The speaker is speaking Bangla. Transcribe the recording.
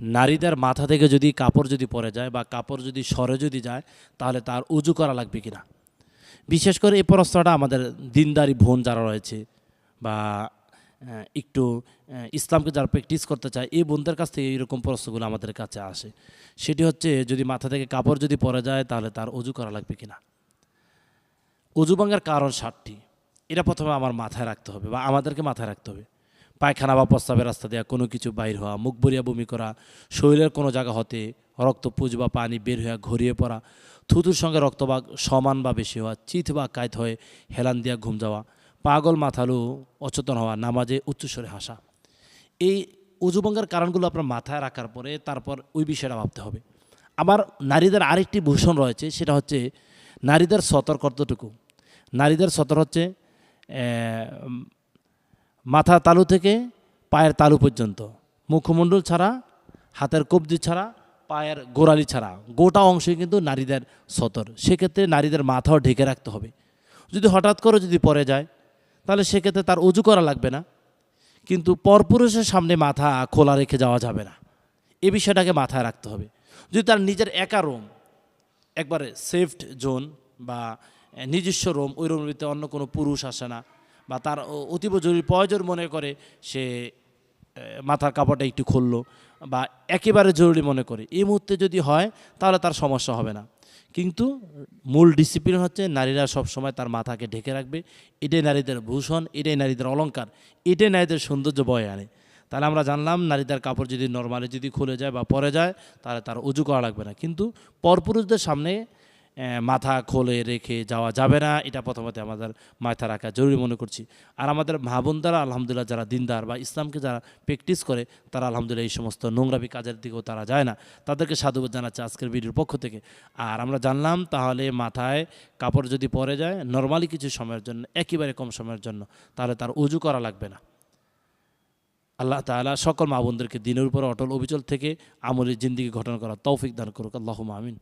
নারীদের মাথা থেকে যদি কাপড় যদি পরে যায় বা কাপড় যদি সরে যদি যায়, তাহলে তার উজু করা লাগবে কিনা? বিশেষ করে এই প্রশ্নটা আমাদের দিনদারি বোন যারা রয়েছে বা একটু ইসলামকে যারা প্র্যাকটিস করতে চায়, এই বোনদের কাছ থেকে এইরকম প্রশ্নগুলো আমাদের কাছে আসে। সেটি হচ্ছে, যদি মাথা থেকে কাপড় যদি পরে যায়, তাহলে তার উজু করা লাগবে কিনা? উজু ভাঙার কারণ ষাটটি এটা প্রথমে আমার মাথায় রাখতে হবে বা আমাদেরকে মাথায় রাখতে হবে। পায়খানা বা প্রস্তাবের রাস্তা দেওয়া কোনো কিছু বাইর হওয়া, মুখ বরিয়া বমি করা, শরীরের কোনো জায়গা হতে, রক্ত পুজ বা পানি বের হয়ে ঘড়িয়ে পড়া, থুতুর সঙ্গে রক্ত বা সমান বা বেশি হওয়া, চিত বা কায়ত হয়ে হেলান দিয়া ঘুম যাওয়া, পাগল মাথালু অচেতন হওয়া, নামাজে উচ্চস্বরে হাসা। এই উজুভঙ্গের কারণগুলো আপনার মাথায় রাখার পরে তারপর ওই বিষয়টা ভাবতে হবে। আবার নারীদের আরেকটি ভূষণ রয়েছে, সেটা হচ্ছে নারীদের সতর কতটুকু নারীদের সতর হচ্ছে মাথা তালু থেকে পায়ের তালু পর্যন্ত। মুখমণ্ডল ছাড়া, হাতের কবজি ছাড়া, পায়ের গোড়ালি ছাড়া। গোটা অংশই কিন্তু নারীদের সতর। সেক্ষেত্রে নারীদের মাথাও ঢেকে রাখতে হবে। যদি হঠাৎ করে যদি পরে যায়, তাহলে সেক্ষেত্রে তার উজু করা লাগবে না। কিন্তু পরপুরুষের সামনে মাথা খোলা রেখে যাওয়া যাবে না। এ বিষয়টাকে মাথায় রাখতে হবে। যদি তার নিজের একা রুম, একবারে সেফট জোন বা নিজস্ব রুম, ওই রুমের ভিতরে অন্য কোনো পুরুষ আসে না বা তার অতীব জরুরি প্রয়োজন মনে করে সে মাথার কাপড়টা একটু খুললো বা একেবারে জরুরি মনে করে। এই মুহূর্তে যদি হয়, তাহলে তার সমস্যা হবে না। কিন্তু মূল ডিসিপ্লিন হচ্ছে নারীরা সবসময় তার মাথাকে ঢেকে রাখবে। এটাই নারীদের ভূষণ, এটাই নারীদের অলংকার, এটাই নারীদের সৌন্দর্য বয়ে আনে। তাহলে আমরা জানলাম নারীদের কাপড় যদি নর্মালি যদি খুলে যায় বা পরে যায়, তাহলে তার উজু করা লাগবে না। কিন্তু পরপুরুষদের সামনে মাথা খোলে রেখে যাওয়া যাবে না। এটা প্রথমত আমাদের মাথা রাখা জরুরি মনে করছি। আর আমাদের মা বোনদারা আলহামদুলিল্লাহ যারা দিনদার বা ইসলামকে যারা প্র্যাকটিস করে, তারা আলহামদুলিল্লাহ এই সমস্ত নোংরাবি কাজের দিকেও তারা যায় না। তাদেরকে সাধুবাদ জানাচ্ছে আজকের ভিডিওর পক্ষ থেকে। আর আমরা জানলাম তাহলে মাথায় কাপড় যদি পরে যায়, নর্মালি কিছু সময়ের জন্য, একেবারে কম সময়ের জন্য, তাহলে তার উজু করা লাগবে না। আল্লাহ তাআলা সকল মা বোনদেরকে দিনের উপর অটল অবিচল থেকে আমলের জিন্দিগি গঠন করা তৌফিক দান করুক। আল্লাহ আমিন।